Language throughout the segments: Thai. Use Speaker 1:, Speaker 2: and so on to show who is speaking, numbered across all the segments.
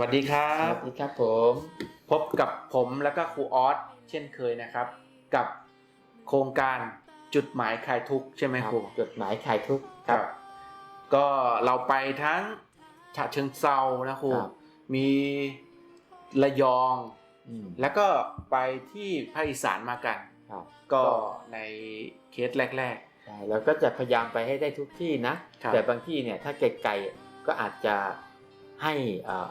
Speaker 1: วัสดีครั
Speaker 2: ส
Speaker 1: บ
Speaker 2: วัสดีครับผม
Speaker 1: พบกับผมแล้วก็ครูออสเช่นเคยนะครับ กับโครงการจุดหมายคลายทุกข์ใช่ไหมครู
Speaker 2: จดหมายคลายทุกข์
Speaker 1: ครับ ก็เราไปทั้งฉะเชิงเซานะครู
Speaker 2: ครับ
Speaker 1: มีระยอง
Speaker 2: อืม
Speaker 1: แล้วก็ไปที่ภาคอีสานมากัน
Speaker 2: ครับ
Speaker 1: ก็ในเคสแรก
Speaker 2: ใช่เราก็จะพยายามไปให้ได้ทุกที่นะ
Speaker 1: ครับ
Speaker 2: แต่บางที่เนี่ยถ้าไกลๆก็อาจจะให้อ่า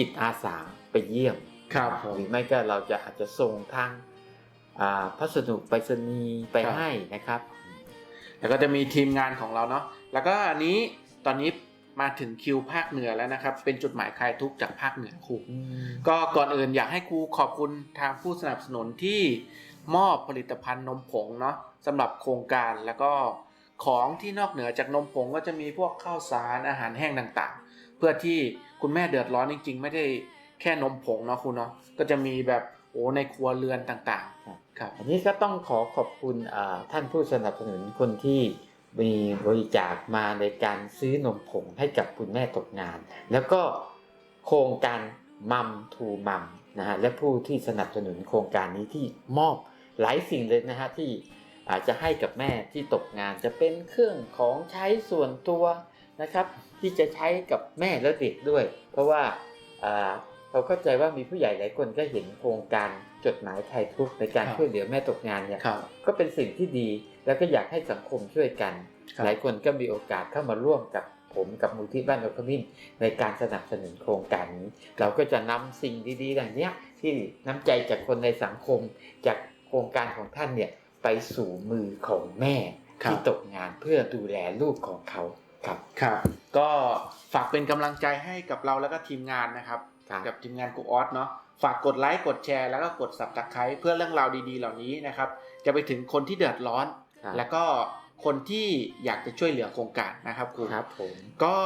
Speaker 2: จิตอาสาไปเยี่ยม
Speaker 1: ๆครับผ
Speaker 2: ห
Speaker 1: ม
Speaker 2: รือไม่ก็เราจะอาจจะส่งทางอ่าพัสดุไปรษณีย์ไป
Speaker 1: ครับ
Speaker 2: ให้นะครับ
Speaker 1: แล้วก็จะมีทีมงานของเราเนาะแล้วก็อันนี้ตอนนี้มาถึงคิวภาคเหนือแล้วนะครับ เป็นจุดหมายคลายทุกข์จากภาคเหนือครูก็ก่อนอื่นอยากให้ครูขอบคุณทางผู้สนับสนุนที่มอบผลิตภัณฑ์นมผงเนาะสำหรับโครงการแล้วก็ของที่นอกเหนือจากนมผงก็จะมีพวกข้าวสารอาหารแห้งต่างๆ เพื่อที่คุณแม่เดือดร้อนจริง ๆ ไม่ได้แค่นมผงเนาะครูเนาะก็จะมีแบบโอ้ในครัวเรือนต่าง
Speaker 2: ครับ
Speaker 1: ๆครับ
Speaker 2: อันนี้ก็ต้องขอขอบคุณอ่าท่านผู้สนับสนุนคนที่มีบริจาคมาในการซื้อนมผงให้กับคุณแม่ตกงาน แล้วก็โครงการมัมทูมัมนะฮะและผู้ที่สนับสนุนโครงการนี้ที่มอบหลายสิ่งเลยนะฮะที่อาจจะให้กับแม่ที่ตกงานจะเป็นเครื่องของใช้ส่วนตัว นะครับ ที่จะใช้กับแม่และเด็กด้วย เพราะว่าอ่าเราเข้าใจว่ามีผู้ใหญ่หลายคนก็เห็นโครงการจดหมายไทยทุกข์ในการ
Speaker 1: ครับ
Speaker 2: ช่วยเหลือแม่ตกงานเนี่ย
Speaker 1: ครับ
Speaker 2: ก็เป็นสิ่งที่ดีแล้วก็อยากให้สังคมช่วยกัน
Speaker 1: ครับ
Speaker 2: หลายคนก็มีโอกาสเข้ามาร่วมกับผมกับมูลที่บ้านนกขมิ้นในการสนับสนุนโครงการนี้ เราก็จะนำสิ่งดีๆอย่างเนี้ยที่น้ำใจจากคนในสังคม จากโครงการของท่านเนี่ยไปสู่มือของแม่
Speaker 1: ครับ
Speaker 2: ที่ตกงานเพื่อดูแลลูกของเขา ครับ
Speaker 1: ครับ ก็ฝากเป็นกำลังใจให้กับเราแล้วก็ทีมงานนะครับ
Speaker 2: ครับ
Speaker 1: กับทีมงานกูออสเนาะฝากกดไลค์กดแชร์แล้วก็กดสับตะไคร้เพื่อเรื่องราวดีๆ เหล่านี้นะครับ จะไปถึงคนที่เดือดร้อน
Speaker 2: ครับ
Speaker 1: แล้วก็คนที่อยากจะช่วยเหลือโครงการนะครับครู
Speaker 2: ครับผม
Speaker 1: ก็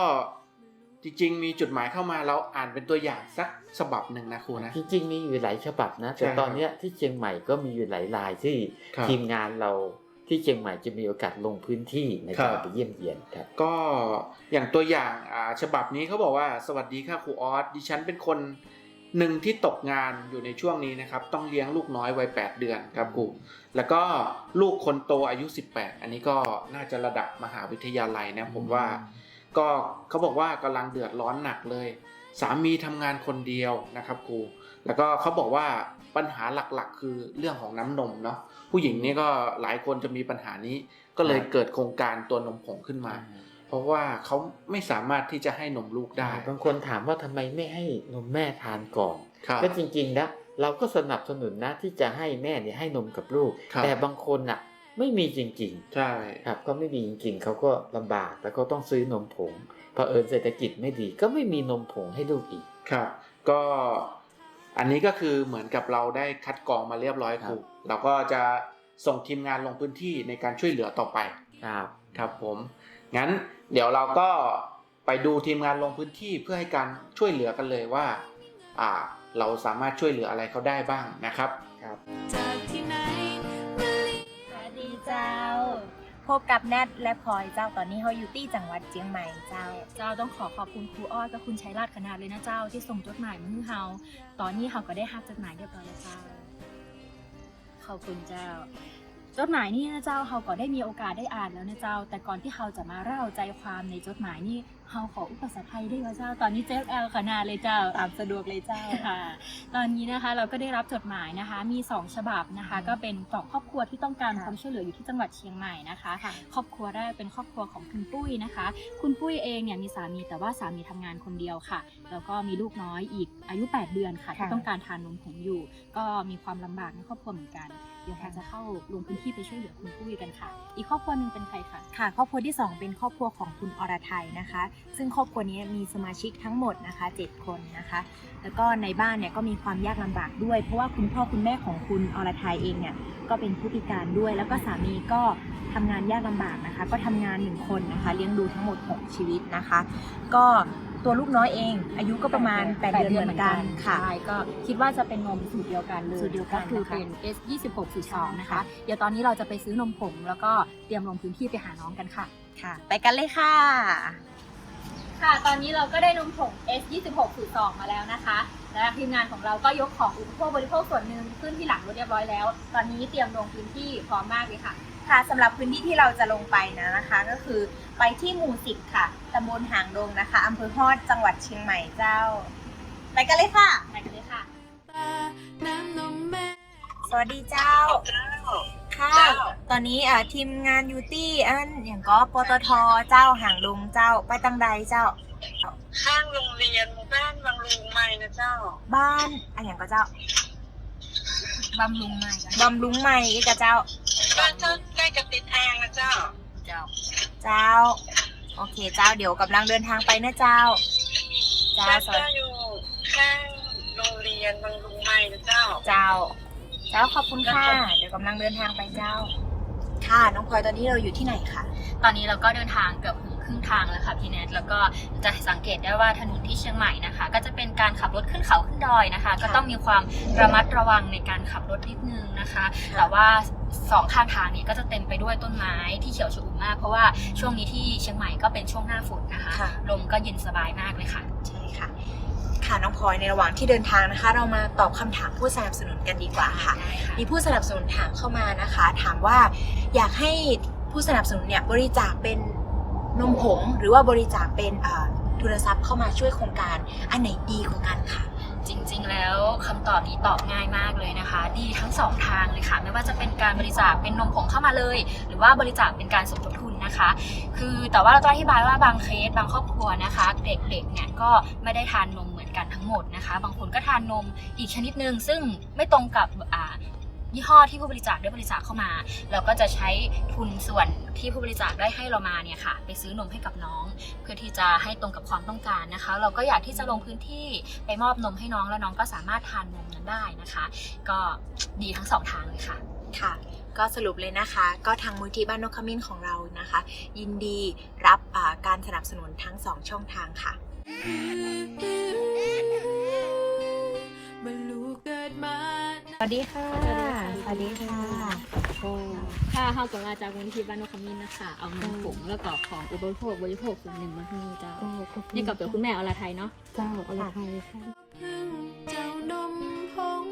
Speaker 1: จริงๆ มีจุดหมายเข้ามาเราอ่านเป็นตัวอย่างสักฉบับหนึ่งนะครูนะ
Speaker 2: จริงๆมีอยู่หลายฉบับนะแต่
Speaker 1: ใช่
Speaker 2: ตอนเนี้ยที่เชียงใหม่ก็มีอยู่หลายรายที่
Speaker 1: ครับ
Speaker 2: ทีมงานเรา ที่เชียงใหม่จะมีโอกาสลงพื้นที่ใน
Speaker 1: ครั
Speaker 2: การ
Speaker 1: บ
Speaker 2: ไปเยี่ยมเยียนครับ
Speaker 1: ก็อย่างตัวอย่างอ่าฉบับนี้เขาบอกว่าสวัสดีค่ะครูออสดิฉันเป็นคนหนึ่งที่ตกงานอยู่ในช่วงนี้นะครับ ต้องเลี้ยงลูกน้อยวัย8เดือนครับครูแล้วก็ลูกคนโตอายุ 18 อันนี้ก็น่าจะระดับมหาวิทยาลัยนะผมว่า ก็เขาบอกว่ากำลังเดือดร้อนหนักเลย สามีทำงานคนเดียวนะครับครูแล้วก็เขาบอกว่าปัญหาหลักๆ คือเรื่องของน้ำนมเนาะ ผู้หญิงนี่ก็หลายคนจะมีปัญหานี้ ก็เลย
Speaker 2: ครับ
Speaker 1: เกิดโครงการตัวนมผงขึ้นมา เพราะว่าเขาไม่สามารถที่จะให้นมลูกได้
Speaker 2: บางคนถามว่าทำไมไม่ให้นมแม่ทานก่อน
Speaker 1: ครับ
Speaker 2: ก็จริงๆนะเราก็สนับสนุนนะที่จะให้แม่เนี่ยให้นมกับลูก
Speaker 1: ครับ
Speaker 2: แต่บางคนอะไม่มีจริง
Speaker 1: ใช่
Speaker 2: ๆครับก็ไม่มีจริงๆ เขาก็ลำบากแล้วก็ต้องซื้อนมผงพอเผอิญเศรษฐกิจไม่ดีก็ไม่มีนมผงให้ลูกอีก
Speaker 1: ครับ ก็ อันนี้ก็คือเหมือนกับเราได้คัดกรองมาเรียบร้อย
Speaker 2: ครับ
Speaker 1: ครูเราก็จะส่งทีมงานลงพื้นที่ในการช่วยเหลือต่อไป
Speaker 2: ครับ
Speaker 1: ครับผมงั้นเดี๋ยวเราก็ไปดูทีมงานลงพื้นที่เพื่อให้การช่วยเหลือกันเลยว่า อ่า เราสามารถช่วยเหลืออะไรเขาได้บ้างนะครับ
Speaker 2: ครับ
Speaker 3: พบกับแนทและพลอยเจ้าตอนนี้เขาอยู่ที่จังหวัดเชียงใหม่เจ้า
Speaker 4: เจ้าต้องขอขอบคุณครูอ้อยกับคุณชัยราชขนาดเลยนะเจ้าที่ส่งจดหมายมาให้เฮาตอนนี้เฮาก็ได้รับจดหมายเรียบร้อยแล้วเจ้า ขอบคุณเจ้า จดหมายนี่นะเจ้าเฮาก็ได้มีโอกาสได้อ่านแล้วนะเจ้า แต่ก่อนที่เฮาจะมาเล่าใจความในจดหมายนี่ เฮาขออุปสรรคภัยด้วยว่าเจ้า ตอนนี้เจ๊แอลขนาดเลยเจ้า ตามสะดวกเลยเจ้าค่ะ ตอนนี้นะคะเราก็ได้รับจดหมายนะคะ มี 2 ฉบับนะคะ ก็เป็นสองครอบครัวที่ต้องการความช่วยเหลืออยู่ที่จังหวัดเชียงใหม่นะคะ ครอบครัวแรกเป็นครอบครัวของคุณปุ้ยนะคะ คุณปุ้ยเองเนี่ยมีสามีแต่ว่าสามีทำงานคนเดียวค่ะ แล้วก็มีลูกน้อยอีกอายุ 8 เดือนค่ะที่
Speaker 3: ค่ะ
Speaker 4: ต้องการทานนมผงอยู่ ก็มีความลำบากในครอบครัวเหมือนกัน เดี๋ยวเราจะเข้าลงพื้นที่ไปช่วยเหลือคุณปุ้ยกันค่ะ อีกครอบครัวหนึ่งเป็นใครคะ
Speaker 3: ค่ะ ครอบครัวที่ 2 เป็นครอบครัวของคุณอรไทยนะคะ ซึ่งครอบครัวนี้มีสมาชิกทั้งหมดนะคะ 7 คนนะคะ แล้วก็ในบ้านเนี่ยก็มีความยากลำบากด้วย เพราะว่าคุณพ่อคุณแม่ของคุณอรไทยเองเนี่ยก็เป็นผู้พิการด้วย แล้วก็สามีก็ทำงานยากลำบากนะคะ ก็ทำงานหนึ่งคนนะคะ เลี้ยงดูทั้งหมด 6 ชีวิตนะคะ ก็ ตัวลูกน้อยเอง อายุก็ประมาณ8เดือนเหมือนกันค่ะ
Speaker 4: ใช่ก็คิดว่าจะเป็นนมสูตรเดียวกันเลย
Speaker 3: สูตรเดียวกัน
Speaker 4: ก็คือ
Speaker 3: นะคะ
Speaker 4: เป็น S 2 6 4 2นะคะ เดี๋ยวตอนนี้เราจะไปซื้อนมผงแล้วก็เตรียมลงพื้นที่ไปหาน้องกันค่ะ
Speaker 3: ค่ะ ไปกันเลยค่ะ
Speaker 4: ค่ะ ตอนนี้เราก็ได้นมผง S 2 6สูตร2มาแล้วนะคะ และทีมงานของเราก็ยกของอุปโภคบริโภคส่วนหนึ่งขึ้นที่หลังรถเรียบร้อยแล้ว ตอนนี้เตรียมลงพื้นที่พร้อมมากเลยค่ะ
Speaker 3: ค่ะสำหรับพื้นที่ที่เราจะลงไปนะนะคะ ก็คือไปที่หมู่สิบค่ะตำบลหางดงนะคะอำเภอฮอดจังหวัดเชียงใหม่เจ้า ไปกันเลยค่ะ
Speaker 4: ไปกันเลยค่ะ
Speaker 3: สวัสดีเจ้า ค่ะ ตอนนี้อ่าทีมงานยูตี้อันอย่างก็ปตทเจ้าหางดงเจ้าไปตังใดเจ้า
Speaker 5: ข้างโรงเรียนหมู่บ้านบางลุงใหม่นะเจ้า
Speaker 3: บ้านอันอย่างก็เจ้า
Speaker 4: บำรุงใหม่จ้ะ
Speaker 3: บำรุงใหม่อีกอะเจ้า
Speaker 5: บ้านเจ้า ใกล้กับติดทางนะเจ้า
Speaker 4: เจ้า
Speaker 3: เจ้า โอเคเจ้าเดี๋ยวกำลังเดินทางไปนะเจ้า เจ้า
Speaker 5: บ้าน
Speaker 3: สวัส
Speaker 5: เจ้า
Speaker 3: ดี
Speaker 5: อยู่ข้างโรงเรียนบางลุงใหม่นะเจ้า
Speaker 3: เจ้า เจ้าขอบคุณค่ะ เดี๋ยวกำลังเดินทางไปเจ้า ค่ะน้องพลอยตอนนี้เราอยู่ที่ไหนคะ
Speaker 4: ตอนนี้เราก็เดินทางเกือบถึงครึ่งทางแล้วค่ะพี่แนทแล้วก็จะสังเกตได้ว่าถนนที่เชียงใหม่นะคะ ก็จะเป็นการขับรถขึ้นเขาขึ้นดอยนะคะ ก็ต้องมีความระมัดระวังในการขับรถนิดนึงนะคะ แต่ว่า สองข้างทางนี้ก็จะเต็มไปด้วยต้นไม้ที่เขียวชอุ่มมาก เพราะว่าช่วงนี้ที่เชียงใหม่ก็เป็นช่วงหน้าฝนนะคะ
Speaker 3: ค่ะ
Speaker 4: ลมก็เย็นสบายมากเลยค่ะ
Speaker 3: ใช่ค่ะ ค่ะน้องพลอยในระหว่างที่เดินทางนะคะ เรามาตอบคำถามผู้สนับสนุนกันดีกว่าค่ะ
Speaker 4: ได้ค่ะ
Speaker 3: มีผู้สนับสนุนถามเข้ามานะคะ ถามว่าอยากให้ผู้สนับสนุนเนี่ยบริจาคเป็นนมผงหรือว่าบริจาคเป็นเอ่อทุนทรัพย์เข้ามาช่วยโครงการอันไหนดีกว่ากันค่ะ
Speaker 4: จริง ๆ แล้วคำตอบนี้ตอบง่ายมากเลยนะคะ ดีทั้งสองทางเลยค่ะ ไม่ว่าจะเป็นการบริจาคเป็นนมผงเข้ามาเลย หรือว่าบริจาคเป็นการสมทบทุนนะคะ คือแต่ว่าเราต้องอธิบายว่าบางเคสบางครอบครัวนะคะ เด็กๆเนี่ยก็ไม่ได้ทานนมเหมือนกันทั้งหมดนะคะ บางคนก็ทานนมอีกชนิดหนึ่งซึ่งไม่ตรงกับอ่า ยี่ห้อที่ผู้บริจาคได้บริจาคเข้ามา เราก็จะใช้ทุนส่วนที่ผู้บริจาคได้ให้เรามาเนี่ยค่ะไปซื้อนมให้กับน้อง เพื่อที่จะให้ตรงกับความต้องการนะคะ เราก็อยากที่จะลงพื้นที่ไปมอบนมให้น้องแล้วน้องก็สามารถทานนมนั้นได้นะคะ ก็ดีทั้งสองทางเลยค่ะ
Speaker 3: ค่ะก็สรุปเลยนะคะ ก็ทางมูลที่บ้านนกขมิ้นของเรานะคะ ยินดีรับอ่าการสนับสนุนทั้งสองช่องทางค่ะส วัสดีค่ะ สวัสดีค่ะ
Speaker 4: ค่ะเฮาก็มาจากมูลนิธิบ้านนกขมิ้นนะคะ เอานมผงแล้วก็ของอุปโภคบริโภคส่วนหนึ่งมาให้เจ้านี่ก็เป็นคุณแม่อรไทยเนาะ
Speaker 6: เจ้าอรไทยค่ะ
Speaker 7: พึ่งเจ้านมผง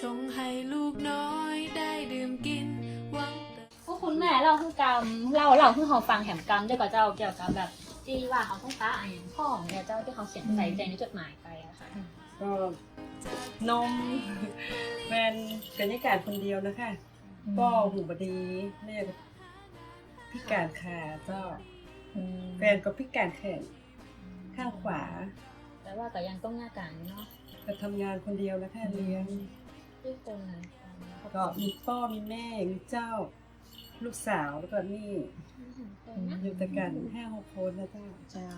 Speaker 7: ชงให้ลูกน้อยได้ดื่มกินหวังแต่
Speaker 4: พวกคุณแม่เล่าคือกรรมเล่าเล่าคือเขาฟังแถมกรรมด้วยกับเจ้าเกี่ยวกับแบบที่ว่าเขาต้องฟ้าอ่านพ่อของเนี่ยเจ้าที่เขาเขียนใส่ใจในจดหมายไปอะค่ะ
Speaker 6: ก็นมแฟนกันยการคนเดียวนะคะก็หูบดีแม่ก็พิการขาเจ้าแฟนก็พิการแขนข้างขวา
Speaker 4: แต่ว่าก็ยังต้องหน้าการเนาะ
Speaker 6: ก็ทำงานคนเดียวนะคะเลี้ยง
Speaker 4: ที่คน
Speaker 6: ก็มีพ่อมีแม่มีเจ้า ลูกสาวแล้วก็นี่อยู่แต่กันห้าหกคนนะเจ้าเจ้า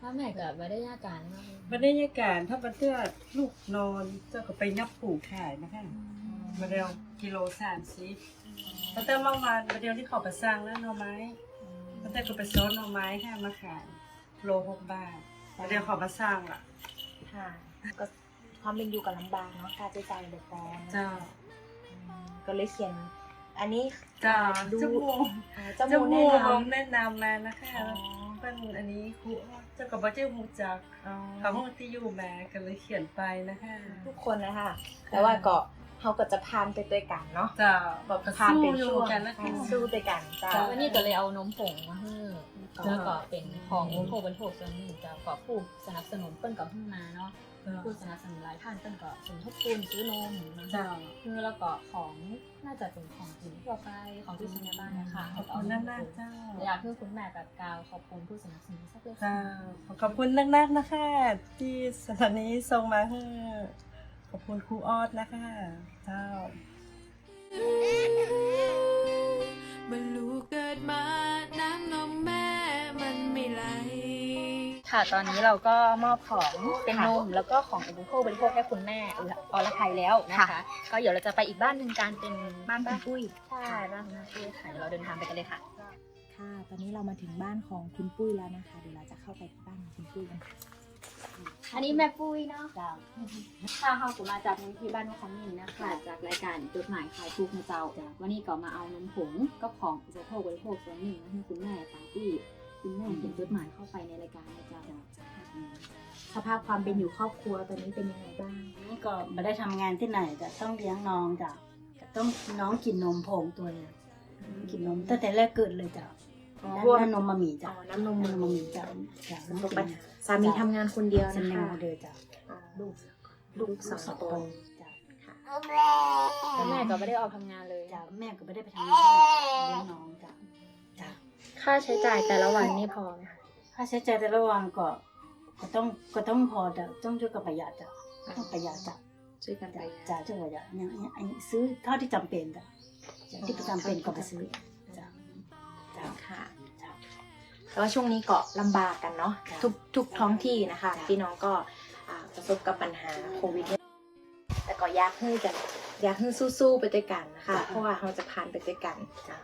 Speaker 4: พ่อแม่ก็ไม่ได้หน้าการเนาะ
Speaker 6: บรรยากาศถ้าบันเทื่อลูกนอนเจ้าก็ไปนับผูกขายนะคะมาเดียวกิโลสามสิบแล้วแต่เมื่อวานมาเดียวที่เขาไปสร้างแล้วหน่อไม้แล้วแต่ก็ไปซ้อนหน่อไม้ให้มาขายโลหกบาทมาเดียวเขามาสร้างล่ะ
Speaker 3: ค่ะก็ความเป็นอยู่กับลำบากเนาะการใช้จ่ายเดือดร้อน
Speaker 6: เจ้า
Speaker 3: อืมก็เลยเขียน อันนี้
Speaker 6: เจ้า
Speaker 3: ดู
Speaker 6: จมูก
Speaker 3: อ่าเจ้า
Speaker 6: จ
Speaker 3: มู
Speaker 6: มู
Speaker 3: แนะ
Speaker 6: ก
Speaker 3: น
Speaker 6: แนะนำมานะคะำ
Speaker 3: อ๋อ
Speaker 6: เป็นอันนี้ครูเจ้ากับว่าเจ้าหูจัก
Speaker 3: อ๋อ
Speaker 6: เขาห้องที่อยู่มาก็เลยเขียนไปนะคะ
Speaker 3: ทุกคนนะคะ แต่ว่าก็เขาก็จะพานไปด้วยกันเนาะ
Speaker 6: เจ้า
Speaker 3: แบบ
Speaker 6: ก็
Speaker 3: พาน
Speaker 6: สู้
Speaker 3: เป็น
Speaker 6: อยู่
Speaker 3: ช่วง
Speaker 6: กันนะคะ
Speaker 3: สู้ด้วยกันจ้า
Speaker 6: จ้ะ
Speaker 4: วันนี้ก็เลยเอานมผงมาให้
Speaker 6: จ้ะ
Speaker 4: แล้วก็เป็นของอุปโภคบริโภคส่วนหนึ่งเจ้าก็ผู้สนับสนุนเปิ้นกับเพิ่งมาเนาะ ผู้สนับสนุนหลายท่านเปิ้นก็สมทบทุนซื้อนมนะ
Speaker 6: เจ้า
Speaker 4: คือแล้วก็ของน่าจะเป็นของกินทั่วไปของที่ใช้ในบ้านนะคะ
Speaker 6: ขอบคุณนักๆเจ้า
Speaker 4: อยากให้คุณแม่แบบกล่าวขอบคุณผู้สนับสนุนสักเล็กน้
Speaker 6: เจ้า
Speaker 4: อย
Speaker 6: ขอบคุณนักๆนะคะ ที่สถานีส่งมาให้ขอบคุณครูออดนะคะเจ้า
Speaker 7: เมื่อลูกเกิดมาน้ำนมแม่มันไม่ไหล
Speaker 4: ค่ะ ตอนนี้เราก็มอบของเป็นนมแล้วก็ของอุปโภคบริโภคให้คุณแม่อรไทยแล้วนะคะ ก็เดี๋ยวเราจะไปอีกบ้านหนึ่งการเป็นบ้านบ้านปุ้ยใช่บ้านคุณแม่ปุ้ยค่ะเดี๋ยวเราเดินทางไปกันเลยค่ะ
Speaker 3: ค่ะ ตอนนี้เรามาถึงบ้านของคุณปุ้ยแล้วนะคะเดี๋ยวเราจะเข้าไปที่บ้านของคุณปุ้ยกันค่ะ
Speaker 4: อันนี้แม่ปุ้ยเนาะจ้าข้าวข้าวกุมาจากมูลที่บ้านนกขมิ้นนะคะ จากรายการจดหมายคลายทุกข์นะเจ้าวันนี้ก็มาเอานมผงก็ของอุปโภคบริโภคส่วนหนึ่งมาให้คุณแม่ปาร์ตี้ คุณแม่เขียนจดหมายเข้าไปในรายการนะเจ้า
Speaker 3: สภาพความเป็นอยู่ครอบครัวตอนนี้เป็นยังไงบ้าง
Speaker 8: นี่ก็ไม่ได้ทำงานที่ไหนจะต้องเลี้ยงน้องจ้ะจะต้องน้องกินนมผงตัวเนี่ยกินนมตั้งแต่แรกเกิดเลยจ้ะ
Speaker 3: อ๋อ
Speaker 8: นั่น
Speaker 3: พวก
Speaker 8: นั่นนมมามี
Speaker 3: อ๋
Speaker 8: จ้ะ
Speaker 3: อน้ำนม
Speaker 8: นม
Speaker 3: มื
Speaker 8: มา
Speaker 3: อ
Speaker 8: มีจ้ะจ้ะ
Speaker 3: ประสบปัญหาสามีทำงานคนเดียว
Speaker 8: ส
Speaker 3: นะ
Speaker 8: น
Speaker 3: คะ
Speaker 8: งเดียวจ้ะ
Speaker 3: อ๋อ
Speaker 8: ลูก
Speaker 3: ลูกสองคน
Speaker 8: จ้ะ
Speaker 4: แล้วแม่ก็ไม่ได้ออกทำงานเลย
Speaker 8: จ้ะแม่ก็ไม่ได้ไปทำงานที่ไหนเลี้ยงน้องจ้ะจ้ะ
Speaker 4: ค่าใช้จ่ายแต่ละวันนี่พอไหมคะ
Speaker 8: ค่าใช้จ่ายแต่ละวันก็ ก็ต้องก็ต้องพอจ้ะต้องช่วยกันประหยัดจ้ะต้องประหยัดจ้ะ
Speaker 4: ช่วยกันไป
Speaker 8: จ้ะจ้ะช่วยประหยัดเนี่ยเนี่ยอันนี้ซื้อเท่าที่จำเป็นจ้ะจ้ะที่จำเป็นก็ไปซื้อจ้ะจ้ะ
Speaker 3: ค่ะ
Speaker 8: จ้ะ
Speaker 3: แต่ว่าช่วงนี้ก็ลำบากกันเนาะ
Speaker 8: จ้ะ
Speaker 3: ทุกทุกท้องที่นะคะ
Speaker 8: จ้ะ
Speaker 3: พี่น้องก็อ่าประสบกับปัญหาโควิดเนี่ยแต่ก็อยากให้กันอยากให้สู้ๆไปด้วยกันนะคะ เพราะว่าเราจะผ่านไปด้วยกัน
Speaker 8: จ้ะ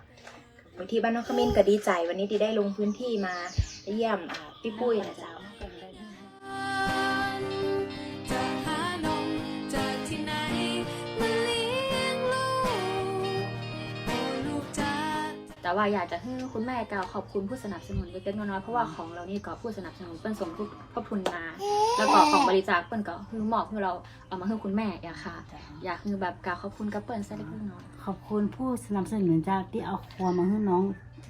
Speaker 3: ที่บ้านน้องขมิ้นก็ดีใจ วันนี้ที่ได้ลงพื้นที่มาเยี่ยมพี่ปุ้ยนะเจ้า
Speaker 4: แต่ว่าอยากจะให้คุณแม่กล่าวขอบคุณผู้สนับสนุนเล็กๆน้อยๆเพราะว่าของเรานี่ก็ผู้สนับสนุนเปิ้นสมทบทบทุนมาแล้วก็ของบริจาคเปิ้นก็คือมอบให้เราเอามาให้คุณแม่อยากค่ะ
Speaker 8: จ้ะ
Speaker 4: อยากคือแบบกล่าวขอบคุณกับเปิ้นสักเล็กน้อย
Speaker 8: ขอบคุณผู้สนับสนุนจากที่เอาครัวมาให้น้อง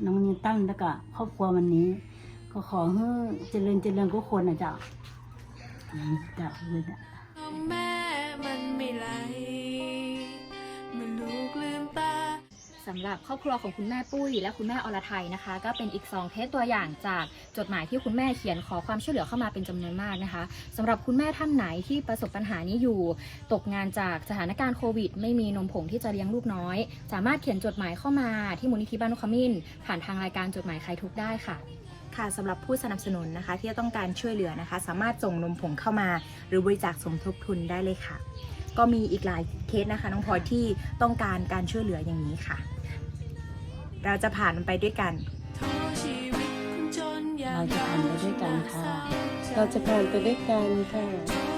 Speaker 8: น้องนิวตั้งแล้วก็ครอบครัววันนี้ ก็ขอให้เจริญเจริญทุกคนนะจ๊ะอืมจ้ะเลยจ้ะ
Speaker 7: นมแม่มันไม่ไหล
Speaker 4: สำหรับครอบครัวของคุณแม่ปุ้ย และคุณแม่อรไทยนะคะ ก็เป็นอีก2เคสตัวอย่างจากจดหมายที่คุณแม่เขียนขอความช่วยเหลือเข้ามาเป็นจำนวนมากนะคะสำหรับคุณแม่ท่านไหนที่ประสบปัญหานี้อยู่ ตกงานจากสถานการณ์โควิด ไม่มีนมผงที่จะเลี้ยงลูกน้อย สามารถเขียนจดหมายเข้ามาที่มูลนิธิบ้านนกขมิ้น ผ่านทางรายการจดหมายใครทุกข์ได้ค่ะ
Speaker 3: ค่ะสำหรับผู้สนับสนุนนะคะ ที่ต้องการช่วยเหลือนะคะ สามารถส่งนมผงเข้ามา หรือบริจาคสมทบทุนได้เลยค่ะ ก็มีอีกหลายเคสนะคะน้องพลอยที่ต้องการการช่วยเหลืออย่างนี้ค่ะ เราจะผ่านมันไปด้วยกัน
Speaker 7: โทชีวิตคนจนอยาก
Speaker 8: เราจะผ่านไปด้วยกันค่ะ
Speaker 7: เรา
Speaker 6: เราจะผ่านไปด้วยกันค่ะ
Speaker 7: โทชี